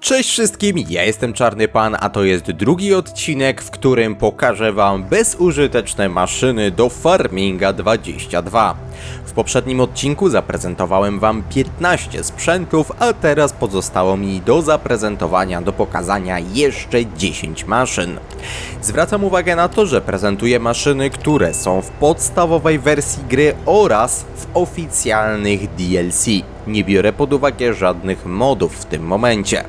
Cześć wszystkim, ja jestem Czarny Pan, a to jest drugi odcinek, w którym pokażę Wam bezużyteczne maszyny do Farminga 22. W poprzednim odcinku zaprezentowałem Wam 15 sprzętów, a teraz pozostało mi do zaprezentowania, do pokazania jeszcze 10 maszyn. Zwracam uwagę na to, że prezentuję maszyny, które są w podstawowej wersji gry oraz w oficjalnych DLC. Nie biorę pod uwagę żadnych modów w tym momencie.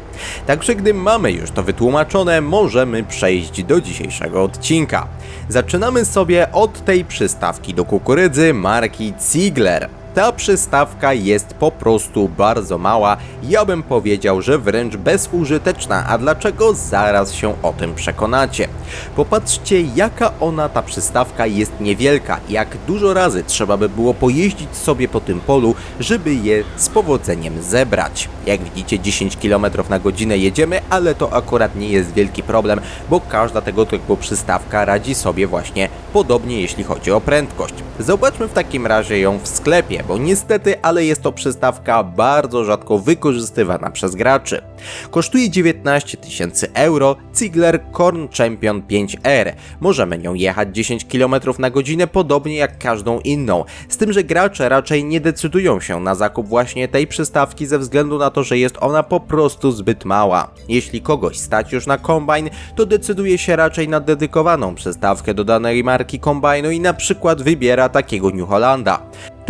Także gdy mamy już to wytłumaczone, możemy przejść do dzisiejszego odcinka. Zaczynamy sobie od tej przystawki do kukurydzy marki Ziegler. Ta przystawka jest po prostu bardzo mała, ja bym powiedział, że wręcz bezużyteczna, a dlaczego zaraz się o tym przekonacie. Popatrzcie jaka ona ta przystawka jest niewielka, jak dużo razy trzeba by było pojeździć sobie po tym polu, żeby je z powodzeniem zebrać. Jak widzicie 10 km na godzinę jedziemy, ale to akurat nie jest wielki problem, bo każda tego typu przystawka radzi sobie właśnie podobnie jeśli chodzi o prędkość. Zobaczmy w takim razie ją w sklepie, bo niestety, ale jest to przystawka bardzo rzadko wykorzystywana przez graczy. Kosztuje 19 tysięcy euro Ziegler Korn Champion 5R. Możemy nią jechać 10 km na godzinę, podobnie jak każdą inną. Z tym, że gracze raczej nie decydują się na zakup właśnie tej przystawki ze względu na to, że jest ona po prostu zbyt mała. Jeśli kogoś stać już na kombajn, to decyduje się raczej na dedykowaną przystawkę do danej marki kombajnu i na przykład wybiera takiego New Hollanda.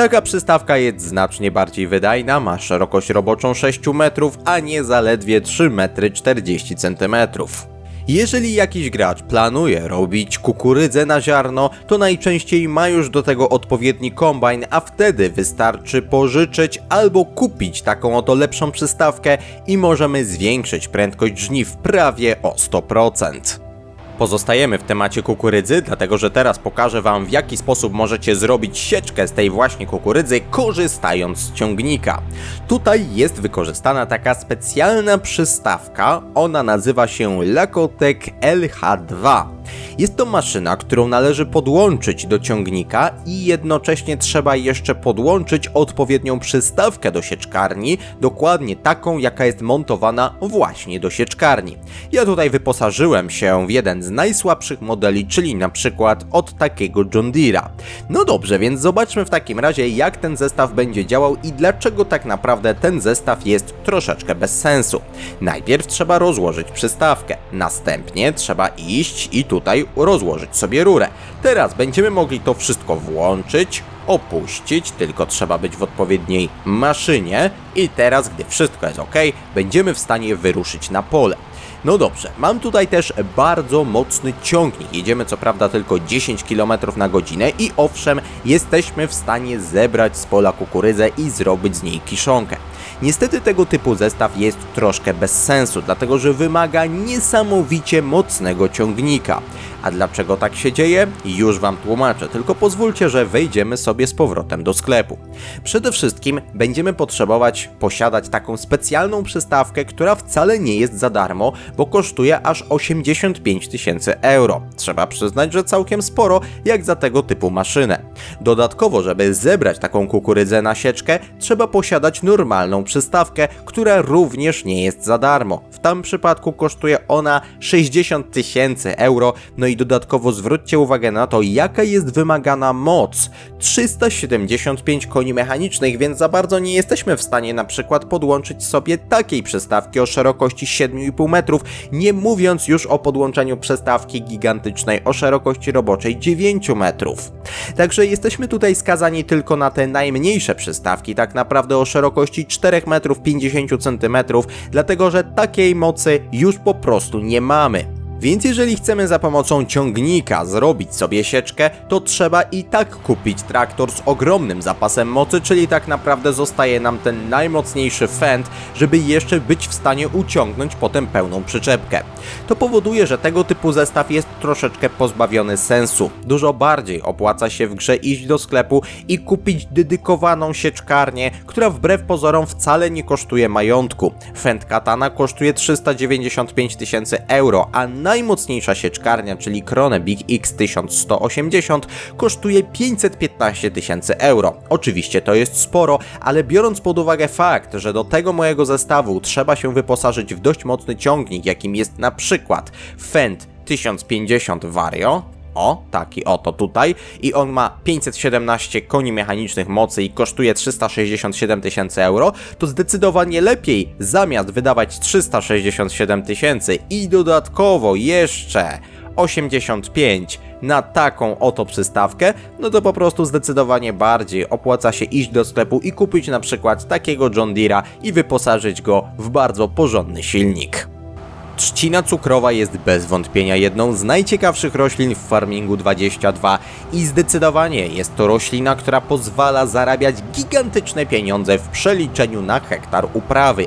Taka przystawka jest znacznie bardziej wydajna, ma szerokość roboczą 6 metrów, a nie zaledwie 3 metry 40 centymetrów. Jeżeli jakiś gracz planuje robić kukurydzę na ziarno, to najczęściej ma już do tego odpowiedni kombajn, a wtedy wystarczy pożyczyć albo kupić taką oto lepszą przystawkę i możemy zwiększyć prędkość żniw prawie o 100%. Pozostajemy w temacie kukurydzy, dlatego że teraz pokażę Wam w jaki sposób możecie zrobić sieczkę z tej właśnie kukurydzy korzystając z ciągnika. Tutaj jest wykorzystana taka specjalna przystawka, ona nazywa się Lakotek LH2. Jest to maszyna, którą należy podłączyć do ciągnika i jednocześnie trzeba jeszcze podłączyć odpowiednią przystawkę do sieczkarni, dokładnie taką jaka jest montowana właśnie do sieczkarni. Ja tutaj wyposażyłem się w jeden z najsłabszych modeli, czyli na przykład od takiego John Deere'a. No dobrze, więc zobaczmy w takim razie jak ten zestaw będzie działał i dlaczego tak naprawdę ten zestaw jest troszeczkę bez sensu. Najpierw trzeba rozłożyć przystawkę, następnie trzeba iść i tutaj rozłożyć sobie rurę. Teraz będziemy mogli to wszystko włączyć, opuścić, tylko trzeba być w odpowiedniej maszynie i teraz, gdy wszystko jest ok, będziemy w stanie wyruszyć na pole. No dobrze, mam tutaj też bardzo mocny ciągnik. Jedziemy co prawda tylko 10 km na godzinę i owszem, jesteśmy w stanie zebrać z pola kukurydzę i zrobić z niej kiszonkę. Niestety tego typu zestaw jest troszkę bez sensu, dlatego że wymaga niesamowicie mocnego ciągnika. A dlaczego tak się dzieje? Już Wam tłumaczę, tylko pozwólcie, że wejdziemy sobie z powrotem do sklepu. Przede wszystkim będziemy potrzebować posiadać taką specjalną przystawkę, która wcale nie jest za darmo, bo kosztuje aż 85 tysięcy euro. Trzeba przyznać, że całkiem sporo, jak za tego typu maszynę. Dodatkowo, żeby zebrać taką kukurydzę na sieczkę, trzeba posiadać normalną przystawkę, która również nie jest za darmo. W tym przypadku kosztuje ona 60 tysięcy euro, no i dodatkowo zwróćcie uwagę na to, jaka jest wymagana moc. 375 koni mechanicznych, więc za bardzo nie jesteśmy w stanie na przykład podłączyć sobie takiej przystawki o szerokości 7,5 metrów, nie mówiąc już o podłączeniu przystawki gigantycznej o szerokości roboczej 9 metrów. Także jesteśmy tutaj skazani tylko na te najmniejsze przystawki, tak naprawdę o szerokości 4 metrów 50 centymetrów, dlatego że takiej mocy już po prostu nie mamy. Więc jeżeli chcemy za pomocą ciągnika zrobić sobie sieczkę, to trzeba i tak kupić traktor z ogromnym zapasem mocy, czyli tak naprawdę zostaje nam ten najmocniejszy fend, żeby jeszcze być w stanie uciągnąć potem pełną przyczepkę. To powoduje, że tego typu zestaw jest troszeczkę pozbawiony sensu. Dużo bardziej opłaca się w grze iść do sklepu i kupić dedykowaną sieczkarnię, która wbrew pozorom wcale nie kosztuje majątku. Fend Katana kosztuje 395 tysięcy euro, a na najmocniejsza sieczkarnia, czyli Krone Big X 1180 kosztuje 515 tysięcy euro. Oczywiście to jest sporo, ale biorąc pod uwagę fakt, że do tego mojego zestawu trzeba się wyposażyć w dość mocny ciągnik, jakim jest na przykład Fendt 1050 Vario, o, taki oto tutaj. I on ma 517 koni mechanicznych mocy i kosztuje 367 tysięcy euro, to zdecydowanie lepiej zamiast wydawać 367 tysięcy i dodatkowo jeszcze 85 na taką oto przystawkę, no to po prostu zdecydowanie bardziej opłaca się iść do sklepu i kupić na przykład takiego John Deere'a i wyposażyć go w bardzo porządny silnik. Trzcina cukrowa jest bez wątpienia jedną z najciekawszych roślin w farmingu 22 i zdecydowanie jest to roślina, która pozwala zarabiać gigantyczne pieniądze w przeliczeniu na hektar uprawy.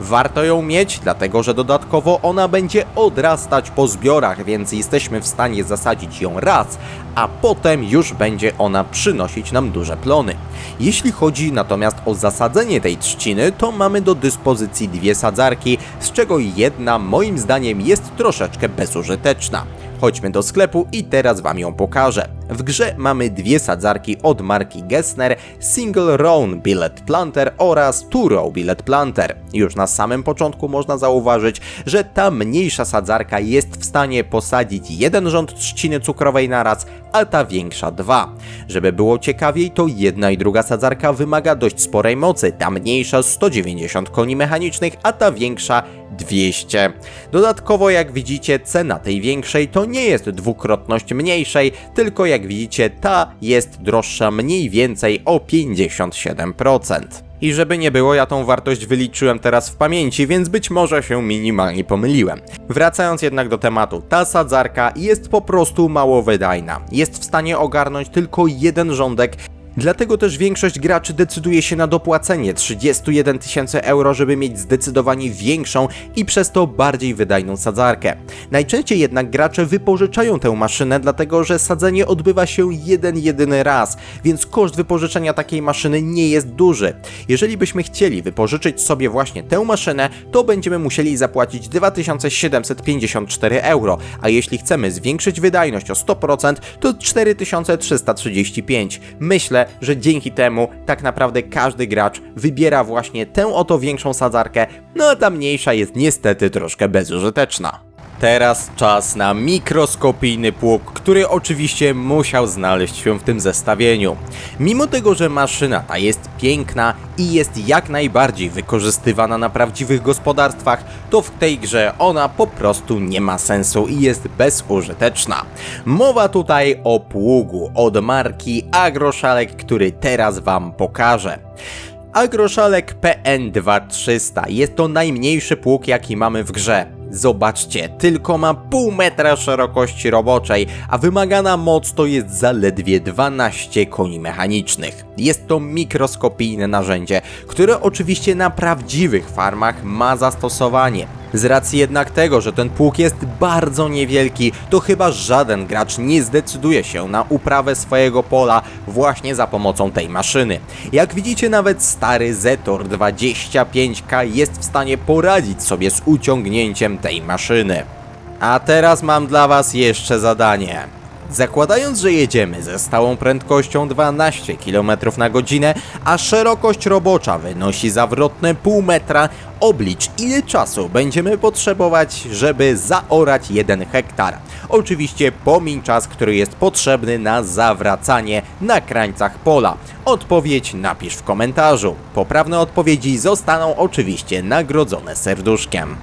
Warto ją mieć, dlatego że dodatkowo ona będzie odrastać po zbiorach, więc jesteśmy w stanie zasadzić ją raz, a potem już będzie ona przynosić nam duże plony. Jeśli chodzi natomiast o zasadzenie tej trzciny, to mamy do dyspozycji dwie sadzarki, z czego jedna moim zdaniem jest troszeczkę bezużyteczna. Chodźmy do sklepu i teraz Wam ją pokażę. W grze mamy dwie sadzarki od marki Gessner, Single Rown Billet Planter oraz Two Billet Planter. Już na samym początku można zauważyć, że ta mniejsza sadzarka jest w stanie posadzić jeden rząd trzciny cukrowej naraz, a ta większa dwa. Żeby było ciekawiej, to jedna i druga sadzarka wymaga dość sporej mocy, ta mniejsza 190 koni mechanicznych, a ta większa 200. Dodatkowo, jak widzicie, cena tej większej to nie jest dwukrotność mniejszej, tylko jak widzicie, ta jest droższa mniej więcej o 57%. I żeby nie było, ja tą wartość wyliczyłem teraz w pamięci, więc być może się minimalnie pomyliłem. Wracając jednak do tematu, ta sadzarka jest po prostu mało wydajna. Jest w stanie ogarnąć tylko jeden rządek Dlatego też większość graczy decyduje się na dopłacenie 31 tysięcy euro, żeby mieć zdecydowanie większą i przez to bardziej wydajną sadzarkę. Najczęściej jednak gracze wypożyczają tę maszynę, dlatego że sadzenie odbywa się jeden jedyny raz, więc koszt wypożyczenia takiej maszyny nie jest duży. Jeżeli byśmy chcieli wypożyczyć sobie właśnie tę maszynę, to będziemy musieli zapłacić 2754 euro, a jeśli chcemy zwiększyć wydajność o 100%, to 4335. Myślę, że dzięki temu tak naprawdę każdy gracz wybiera właśnie tę oto większą sadzarkę, no a ta mniejsza jest niestety troszkę bezużyteczna. Teraz czas na mikroskopijny pług, który oczywiście musiał znaleźć się w tym zestawieniu. Mimo tego, że maszyna ta jest piękna i jest jak najbardziej wykorzystywana na prawdziwych gospodarstwach, to w tej grze ona po prostu nie ma sensu i jest bezużyteczna. Mowa tutaj o pługu od marki Agroszalek, który teraz Wam pokażę. Agroszalek PN2300 jest to najmniejszy pług jaki mamy w grze. Zobaczcie, tylko ma pół metra szerokości roboczej, a wymagana moc to jest zaledwie 12 koni mechanicznych. Jest to mikroskopijne narzędzie, które oczywiście na prawdziwych farmach ma zastosowanie. Z racji jednak tego, że ten pług jest bardzo niewielki, to chyba żaden gracz nie zdecyduje się na uprawę swojego pola właśnie za pomocą tej maszyny. Jak widzicie nawet stary Zetor 25K jest w stanie poradzić sobie z uciągnięciem tej maszyny. A teraz mam dla Was jeszcze zadanie. Zakładając, że jedziemy ze stałą prędkością 12 km na godzinę, a szerokość robocza wynosi zawrotne pół metra, oblicz ile czasu będziemy potrzebować, żeby zaorać 1 hektar. Oczywiście pomiń czas, który jest potrzebny na zawracanie na krańcach pola. Odpowiedź napisz w komentarzu. Poprawne odpowiedzi zostaną oczywiście nagrodzone serduszkiem.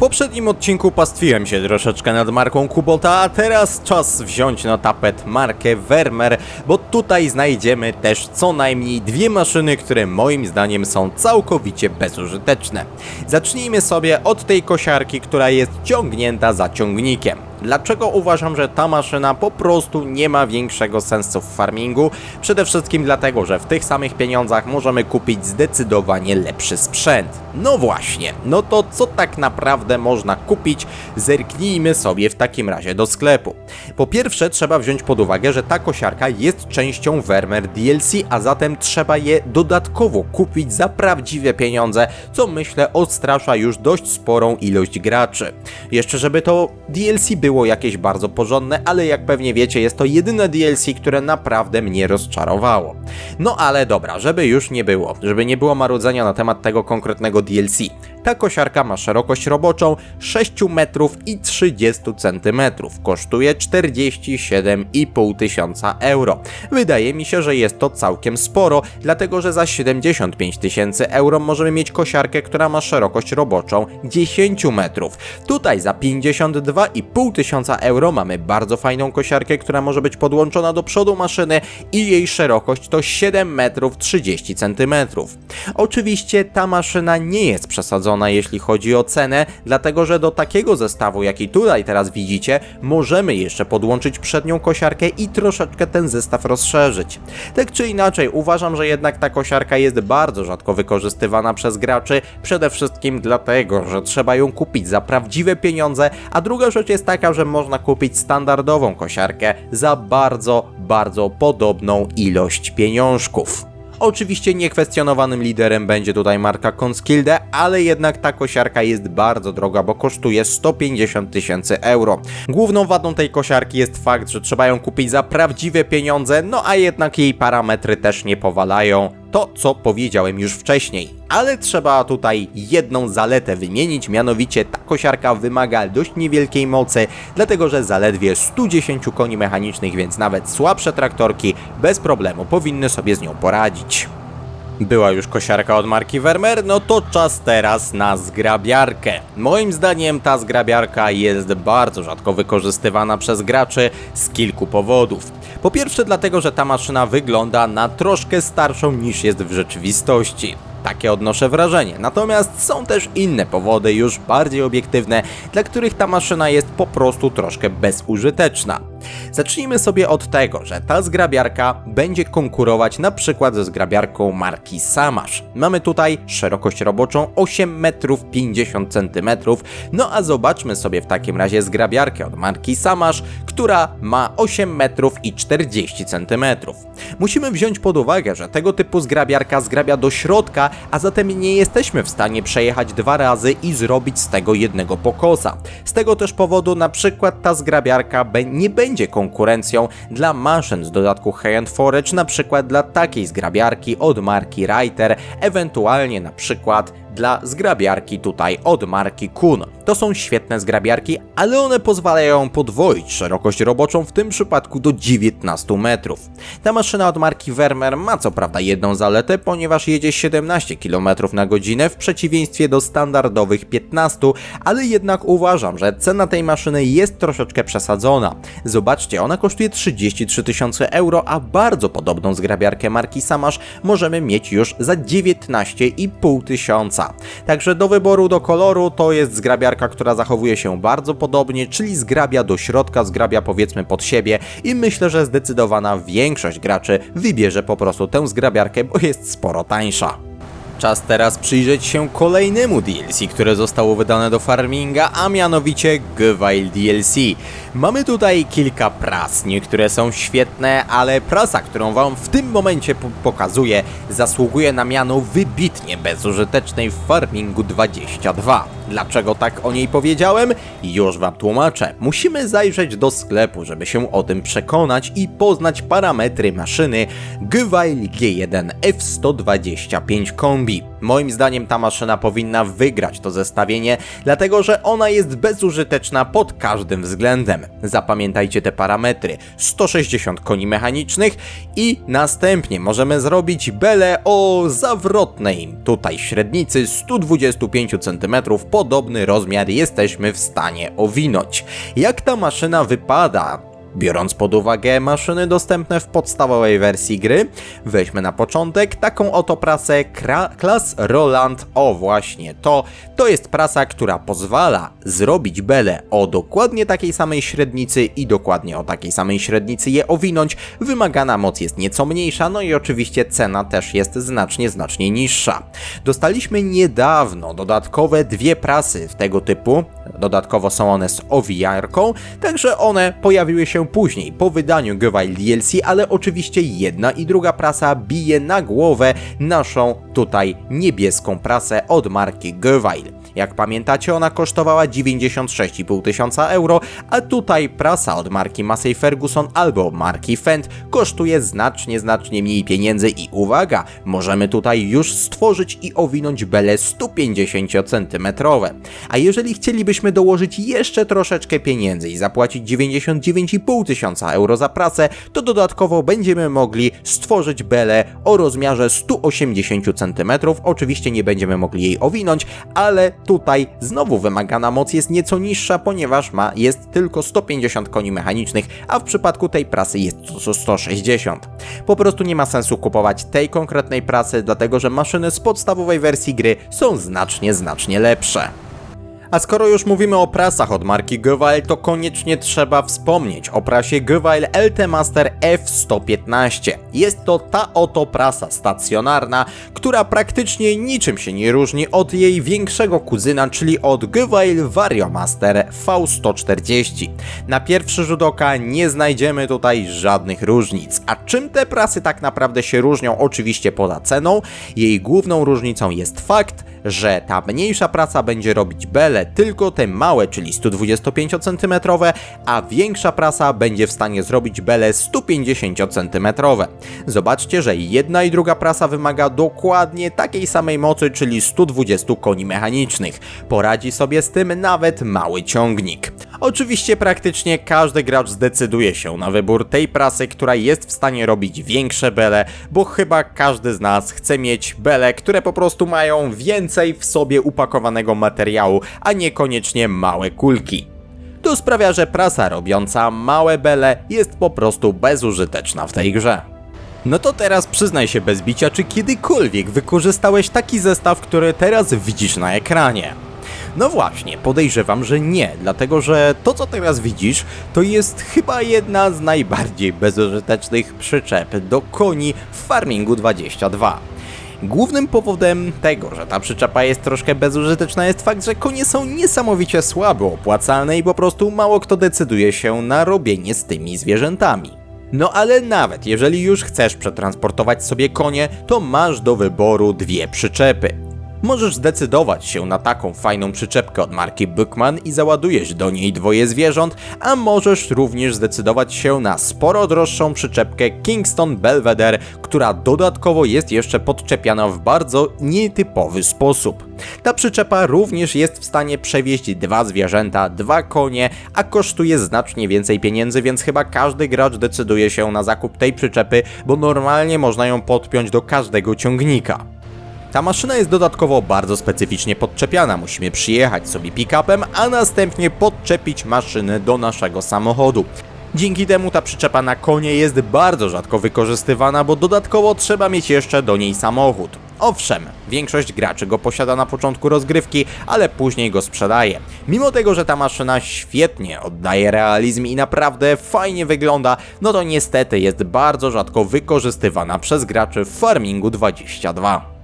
Poprzednim odcinku pastwiłem się troszeczkę nad marką Kubota, a teraz czas wziąć na tapet markę Vermeer, bo tutaj znajdziemy też co najmniej dwie maszyny, które moim zdaniem są całkowicie bezużyteczne. Zacznijmy sobie od tej kosiarki, która jest ciągnięta za ciągnikiem. Dlaczego uważam, że ta maszyna po prostu nie ma większego sensu w farmingu? Przede wszystkim dlatego, że w tych samych pieniądzach możemy kupić zdecydowanie lepszy sprzęt. No właśnie, no to co tak naprawdę można kupić? Zerknijmy sobie w takim razie do sklepu. Po pierwsze trzeba wziąć pod uwagę, że ta kosiarka jest częścią Vermeer DLC, a zatem trzeba je dodatkowo kupić za prawdziwe pieniądze, co myślę odstrasza już dość sporą ilość graczy. Jeszcze żeby to DLC było jakieś bardzo porządne, ale jak pewnie wiecie, jest to jedyne DLC, które naprawdę mnie rozczarowało. No ale dobra, żeby już nie było, żeby nie było marudzenia na temat tego konkretnego DLC. Ta kosiarka ma szerokość roboczą 6 metrów i 30 centymetrów. Kosztuje 47,5 tysiąca euro. Wydaje mi się, że jest to całkiem sporo, dlatego że za 75 tysięcy euro możemy mieć kosiarkę, która ma szerokość roboczą 10 metrów. Tutaj za 52,5 tysiąca euro mamy bardzo fajną kosiarkę, która może być podłączona do przodu maszyny i jej szerokość to 7 metrów 30 centymetrów. Oczywiście ta maszyna nie jest przesadzona jeśli chodzi o cenę, dlatego że do takiego zestawu, jaki tutaj teraz widzicie, możemy jeszcze podłączyć przednią kosiarkę i troszeczkę ten zestaw rozszerzyć. Tak czy inaczej, uważam, że jednak ta kosiarka jest bardzo rzadko wykorzystywana przez graczy, przede wszystkim dlatego, że trzeba ją kupić za prawdziwe pieniądze, a druga rzecz jest taka, że można kupić standardową kosiarkę za bardzo, bardzo podobną ilość pieniążków. Oczywiście niekwestionowanym liderem będzie tutaj marka Conskilde, ale jednak ta kosiarka jest bardzo droga, bo kosztuje 150 tysięcy euro. Główną wadą tej kosiarki jest fakt, że trzeba ją kupić za prawdziwe pieniądze, no a jednak jej parametry też nie powalają. To, co powiedziałem już wcześniej. Ale trzeba tutaj jedną zaletę wymienić, mianowicie ta kosiarka wymaga dość niewielkiej mocy, dlatego że zaledwie 110 koni mechanicznych, więc nawet słabsze traktorki bez problemu powinny sobie z nią poradzić. Była już kosiarka od marki Vermeer, no to czas teraz na zgrabiarkę. Moim zdaniem ta zgrabiarka jest bardzo rzadko wykorzystywana przez graczy z kilku powodów. Po pierwsze dlatego, że ta maszyna wygląda na troszkę starszą niż jest w rzeczywistości. Takie odnoszę wrażenie. Natomiast są też inne powody, już bardziej obiektywne, dla których ta maszyna jest po prostu troszkę bezużyteczna. Zacznijmy sobie od tego, że ta zgrabiarka będzie konkurować na przykład ze zgrabiarką marki Samash. Mamy tutaj szerokość roboczą 8 metrów 50 cm, no a zobaczmy sobie w takim razie zgrabiarkę od marki Samash, która ma 8 metrów i 40 cm. Musimy wziąć pod uwagę, że tego typu zgrabiarka zgrabia do środka, a zatem nie jesteśmy w stanie przejechać dwa razy i zrobić z tego jednego pokosa. Z tego też powodu na przykład ta zgrabiarka nie będzie konkurencją dla maszyn z dodatku High-End Forage, na przykład dla takiej zgrabiarki od marki Reiter, ewentualnie na przykład dla zgrabiarki tutaj od marki Kun. To są świetne zgrabiarki, ale one pozwalają podwoić szerokość roboczą w tym przypadku do 19 metrów. Ta maszyna od marki Vermeer ma co prawda jedną zaletę, ponieważ jedzie 17 km na godzinę w przeciwieństwie do standardowych 15, ale jednak uważam, że cena tej maszyny jest troszeczkę przesadzona. Zobaczcie, ona kosztuje 33 tysiące euro, a bardzo podobną zgrabiarkę marki Samash możemy mieć już za 19,5 tysiąca. Także do wyboru do koloru to jest zgrabiarka, która zachowuje się bardzo podobnie, czyli zgrabia do środka, zgrabia powiedzmy pod siebie i myślę, że zdecydowana większość graczy wybierze po prostu tę zgrabiarkę, bo jest sporo tańsza. Czas teraz przyjrzeć się kolejnemu DLC, które zostało wydane do Farminga, a mianowicie Gwail DLC. Mamy tutaj kilka pras, niektóre są świetne, ale prasa, którą wam w tym momencie po pokazuję, zasługuje na miano wybitnie bezużytecznej w Farmingu 22. Dlaczego tak o niej powiedziałem? Już wam tłumaczę. Musimy zajrzeć do sklepu, żeby się o tym przekonać i poznać parametry maszyny Gwail G1 F125 Kombi. Moim zdaniem ta maszyna powinna wygrać to zestawienie, dlatego że ona jest bezużyteczna pod każdym względem. Zapamiętajcie te parametry. 160 koni mechanicznych i następnie możemy zrobić belę o zawrotnej tutaj średnicy 125 cm. Podobny rozmiar jesteśmy w stanie owinąć. Jak ta maszyna wypada? Biorąc pod uwagę maszyny dostępne w podstawowej wersji gry, weźmy na początek taką oto prasę Klas Roland. O właśnie, to, to jest prasa, która pozwala zrobić belę o dokładnie takiej samej średnicy i dokładnie o takiej samej średnicy je owinąć. Wymagana moc jest nieco mniejsza, no i oczywiście cena też jest znacznie, znacznie niższa. Dostaliśmy niedawno dodatkowe dwie prasy tego typu. Dodatkowo są one z owijarką, także one pojawiły się później po wydaniu Gewile DLC, ale oczywiście jedna i druga prasa bije na głowę naszą tutaj niebieską prasę od marki Gewile. Jak pamiętacie, ona kosztowała 96,5 tysiąca euro, a tutaj prasa od marki Massey Ferguson albo marki Fendt kosztuje znacznie, znacznie mniej pieniędzy i uwaga, możemy tutaj już stworzyć i owinąć bele 150 cm. A jeżeli chcielibyśmy dołożyć jeszcze troszeczkę pieniędzy i zapłacić 99,5 tysiąca euro za prasę, to dodatkowo będziemy mogli stworzyć belę o rozmiarze 180 cm. Oczywiście nie będziemy mogli jej owinąć, ale tutaj znowu wymagana moc jest nieco niższa, ponieważ ma jest tylko 150 koni mechanicznych, a w przypadku tej prasy jest to 160. Po prostu nie ma sensu kupować tej konkretnej prasy, dlatego że maszyny z podstawowej wersji gry są znacznie, znacznie lepsze. A skoro już mówimy o prasach od marki Gewile, to koniecznie trzeba wspomnieć o prasie Gewile LT Master F115. Jest to ta oto prasa stacjonarna, która praktycznie niczym się nie różni od jej większego kuzyna, czyli od Gewile Variomaster V140. Na pierwszy rzut oka nie znajdziemy tutaj żadnych różnic. A czym te prasy tak naprawdę się różnią? Oczywiście poza ceną. Jej główną różnicą jest fakt, że ta mniejsza praca będzie robić bele tylko te małe, czyli 125 cm, a większa prasa będzie w stanie zrobić bele 150 cm. Zobaczcie, że jedna i druga prasa wymaga dokładnie takiej samej mocy, czyli 120 koni mechanicznych. Poradzi sobie z tym nawet mały ciągnik. Oczywiście praktycznie każdy gracz zdecyduje się na wybór tej prasy, która jest w stanie robić większe bele, bo chyba każdy z nas chce mieć bele, które po prostu mają więcej w sobie upakowanego materiału, a niekoniecznie małe kulki. To sprawia, że prasa robiąca małe bele jest po prostu bezużyteczna w tej grze. No to teraz przyznaj się bez bicia, czy kiedykolwiek wykorzystałeś taki zestaw, który teraz widzisz na ekranie? No właśnie, podejrzewam, że nie, dlatego że to co teraz widzisz, to jest chyba jedna z najbardziej bezużytecznych przyczep do koni w Farmingu 22. Głównym powodem tego, że ta przyczepa jest troszkę bezużyteczna jest fakt, że konie są niesamowicie słabo opłacalne i po prostu mało kto decyduje się na robienie z tymi zwierzętami. No ale nawet jeżeli już chcesz przetransportować sobie konie, to masz do wyboru dwie przyczepy. Możesz zdecydować się na taką fajną przyczepkę od marki Bookman i załadujesz do niej dwoje zwierząt, a możesz również zdecydować się na sporo droższą przyczepkę Kingston Belvedere, która dodatkowo jest jeszcze podczepiana w bardzo nietypowy sposób. Ta przyczepa również jest w stanie przewieźć dwa zwierzęta, dwa konie, a kosztuje znacznie więcej pieniędzy, więc chyba każdy gracz decyduje się na zakup tej przyczepy, bo normalnie można ją podpiąć do każdego ciągnika. Ta maszyna jest dodatkowo bardzo specyficznie podczepiana. Musimy przyjechać sobie pick-upem, a następnie podczepić maszynę do naszego samochodu. Dzięki temu ta przyczepa na konie jest bardzo rzadko wykorzystywana, bo dodatkowo trzeba mieć jeszcze do niej samochód. Owszem, większość graczy go posiada na początku rozgrywki, ale później go sprzedaje. Mimo tego, że ta maszyna świetnie oddaje realizm i naprawdę fajnie wygląda, no to niestety jest bardzo rzadko wykorzystywana przez graczy w Farmingu 22.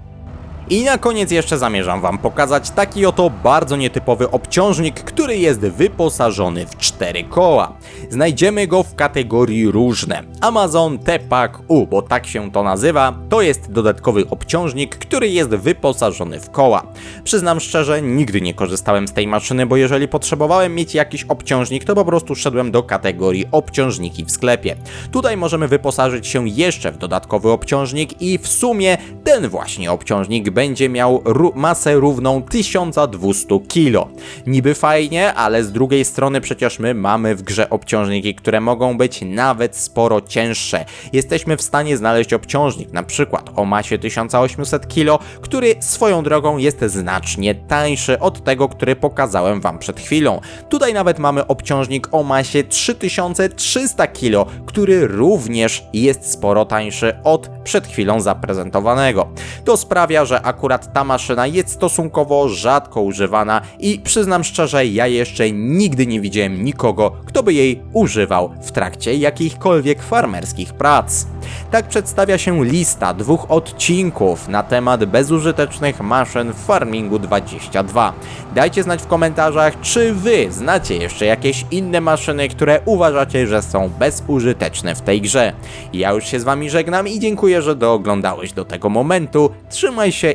I na koniec jeszcze zamierzam Wam pokazać taki oto bardzo nietypowy obciążnik, który jest wyposażony w cztery koła. Znajdziemy go w kategorii różne. Amazon T-Pack U, bo tak się to nazywa, to jest dodatkowy obciążnik, który jest wyposażony w koła. Przyznam szczerze, nigdy nie korzystałem z tej maszyny, bo jeżeli potrzebowałem mieć jakiś obciążnik, to po prostu szedłem do kategorii obciążniki w sklepie. Tutaj możemy wyposażyć się jeszcze w dodatkowy obciążnik i w sumie ten właśnie obciążnik będzie miał masę równą 1200 kg. Niby fajnie, ale z drugiej strony przecież my mamy w grze obciążniki, które mogą być nawet sporo cięższe. Jesteśmy w stanie znaleźć obciążnik, na przykład o masie 1800 kg, który swoją drogą jest znacznie tańszy od tego, który pokazałem wam przed chwilą. Tutaj nawet mamy obciążnik o masie 3300 kg, który również jest sporo tańszy od przed chwilą zaprezentowanego. To sprawia, że akurat ta maszyna jest stosunkowo rzadko używana i przyznam szczerze, ja jeszcze nigdy nie widziałem nikogo, kto by jej używał w trakcie jakichkolwiek farmerskich prac. Tak przedstawia się lista dwóch odcinków na temat bezużytecznych maszyn w Farmingu 22. Dajcie znać w komentarzach, czy wy znacie jeszcze jakieś inne maszyny, które uważacie, że są bezużyteczne w tej grze. Ja już się z wami żegnam i dziękuję, że dooglądałeś do tego momentu. Trzymaj się